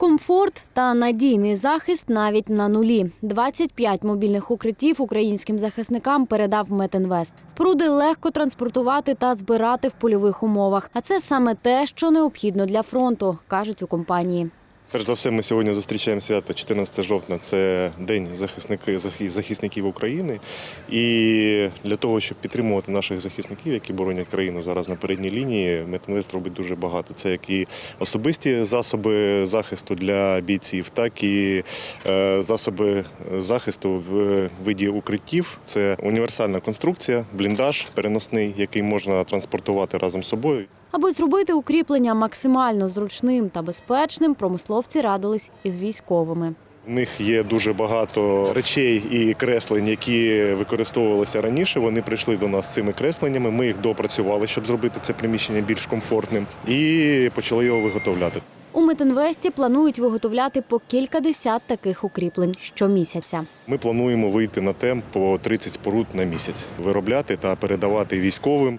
Комфорт та надійний захист навіть на нулі. 25 мобільних укриттів українським захисникам передав Метинвест. Споруди легко транспортувати та збирати в польових умовах. А це саме те, що необхідно для фронту, кажуть у компанії. Перш за все, ми сьогодні зустрічаємо свято 14 жовтня. Це День захисники, захи- захисників України. І для того, щоб підтримувати наших захисників, які боронять країну зараз на передній лінії, Метинвест робить дуже багато. Це як і особисті засоби захисту для бійців, так і е, засоби захисту в виді укриттів. Це універсальна конструкція, бліндаж переносний, який можна транспортувати разом з собою. Аби зробити укріплення максимально зручним та безпечним, промисловці радились із військовими. В них є дуже багато речей і креслень, які використовувалися раніше. Вони прийшли до нас з цими кресленнями. Ми їх допрацювали, щоб зробити це приміщення більш комфортним, і почали його виготовляти. У Метинвесті планують виготовляти по кілька десят таких укріплень щомісяця. Ми плануємо вийти на темп по 30 споруд на місяць, виробляти та передавати військовим.